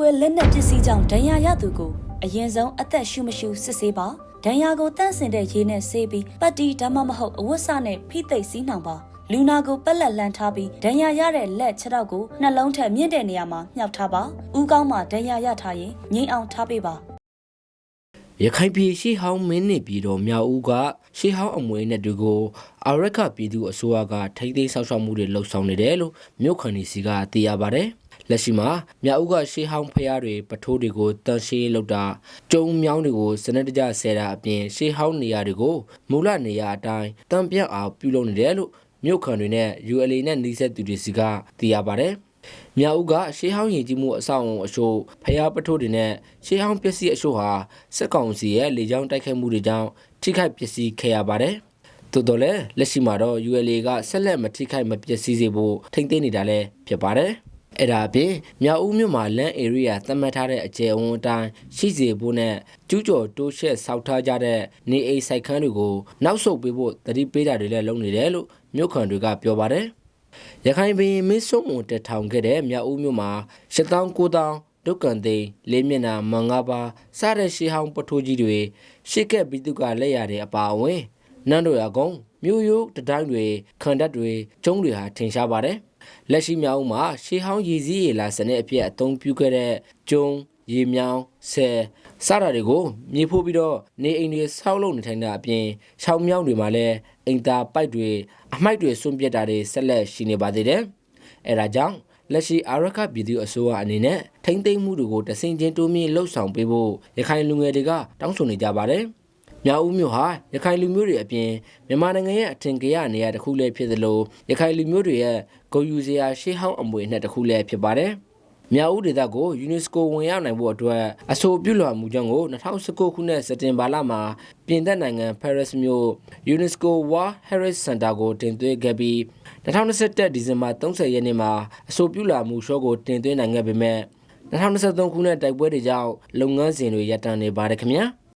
ကွဲလက်နက်ပစ္စည်းကြောင့်ဒဏ်ရာရသူကိုအရင်ဆုံးအသက်ရှူမရှူစစ်ဆေးပါဒဏ်ရာကိုတန့်စင်တဲ့ရေနဲ့ဆေးပြီးပတ်တီဒါမှမဟုတ်အဝတ်စနဲ့ဖိသိပ်စီးနှောင်ပါလူနာကိုပက်လက်လန်ထားပြီးဒဏ်ရာရတဲ့လက်ခြေထောက်ကိုနှလုံးထက်မြင့်တဲ့နေရာမှာမြှောက်ထားပါဥကောင်းမှာဒဏ်ရာရထားရင်ငိမ့်အောင်ထားပေးပါ ရခိုင်ပြည်ရှေးဟောင်းမင်းနစ်ပြည်တော်မြောက်ဦးကရှေးဟောင်းအမွေနဲ့တူကိုအာရခပြည်သူအစိုးရကထိမ့်သိမ်းဆောက်ရှောက်မှုတွေလှုပ်ဆောင်နေတယ်လို့မြို့ခံတွေစီကသိရပါတယ်။လက်ရှိမှာမြောက်ဦးကရှေးဟောင်းဖျားတွေပထိုးတွေကိုတန်ရှင်းလုပ်တာကျုံမြောင်းတွေကိုစနစ်တကျဆဲတာအပြင်ရှေးဟောင်းနေရာတွေကိုမူလနေရာအတိုင်းတံပြတ်အောင်ပြုလုပ်နေတယ်လို့မြို့ခံတွေနဲ့ ULA နဲ့နှိစက်သူတွေစီကသိရပါတယ်။ မြောက်ဦးကရှေးဟောင်းယဉ်ကျေးမှုအဆောက်အုံအရှို့ဖျားပထိုးတွေနဲ့ရှေးဟောင်းပစ္စည်းအရှို့ဟာစက်ကောင်စီရဲ့လေကြောင်းတိုက်ခိုက်မှုတွေကြောင့်ထိခိုက်ပျက်စီးခဲ့ရပါတယ်။သို့တော်လည်းလက်ရှိမှာတော့ ULA ကဆက်လက်မထိခိုက်မပျက်စီးစေဖို့ထိမ့်သိမ်းနေတာလည်းဖြစ်ပါတယ်။အဲ့ဒါအပြင်မြောက်ဦးမြို့မှာလမ်း area သတ်မှတ်ထားတဲ့အကျယ်အဝန်းအတိုင်းရှိစေဖို့နဲ့ကျူးကျော်တိုးရှက်ဆောက်ထားကြတဲ့နေအိမ်စိုက်ခန်းတွေကိုနောက်ဆုတ်ပေးဖို့တတိပေးတာတွေလည်းလုပ်နေတယ်လို့မြို့ခံတွေကပြောပါတယ်။ ရခိုင်ပြည်မင်းစုံမွန်တက်ထောင်ခဲ့တဲ့မြောက်ဦးမြို့မှာရှစ်တောင်းကိုတောင်းဒုက္ကန်သိန်းလေးမျက်နှာမန်ငါးပါးစတဲ့ရှေးဟောင်းပထိုးကြီးတွေရှေ့ကက်ပြီးသူကလက်ရတဲ့အပါအဝင်နန်းတော်ရကုန်းမြို့ရိုးတတိုင်းတွေခန္ဓာတွေကျုံးတွေဟာထင်ရှားပါတယ်လက်ရှိမြောက်ဦးမှာရှေးဟောင်းရည်စည်းရည်လာစနစ်အဖြစ်အသုံးပြုခဲ့တဲ့ကျုံ ရေမြောင်းဆယ်စတာတွေကိုမြေဖို့ပြီးတော့နေအိမ်တွေဆောက်လုပ်နေထိုင်တာအပြင်ရှောင်းမြောင်းတွေမှာလည်းအိမ်သားပိုက်တွေအမိုက်တွေစွန့်ပစ်တာတွေဆက်လက်ရှိနေပါသေးတယ်။အဲဒါကြောင့်လက်ရှိအာရခပြည်သူအစိုးရအနေနဲ့ထိမ့်သိမ်းမှုတွေကိုတဆင်ချင်းတိုးမြင့်လှုပ်ဆောင်ပေးဖို့ရခိုင်လူငယ်တွေကတောင်းဆိုနေကြပါတယ်။မြောက်ဦးမြို့ဟာရခိုင်လူမျိုးတွေအပြင်မြန်မာနိုင်ငံရဲ့အထင်ကရနေရာတစ်ခုလည်းဖြစ်သလိုရခိုင်လူမျိုးတွေရဲ့ဂုဏ်ယူစရာရှေးဟောင်းအမွေအနှစ်တစ်ခုလည်းဖြစ်ပါတယ်။ မြောက်ဦးဒေသကို UNESCO ဝင်ရောက်နိုင်ဖို့အတွက်အဆိုပြုလွှာမှုကြောင့်ကို2019ခုနှစ်စက်တင်ဘာလမှာပြင်သစ်နိုင်ငံ Paris မြို့ UNESCO World Heritage Center ကိုတင်သွင်းခဲ့ပြီး2021ဒီဇင်ဘာ30ရက်နေ့မှာအဆိုပြုလွှာမှုရှော့ကိုတင်သွင်းနိုင်ခဲ့ပေမဲ့2023ခုနှစ်တိုက်ပွဲတွေကြောင့်လုပ်ငန်းစဉ်တွေရပ်တန့်နေပါတယ်ခင်ဗျာ။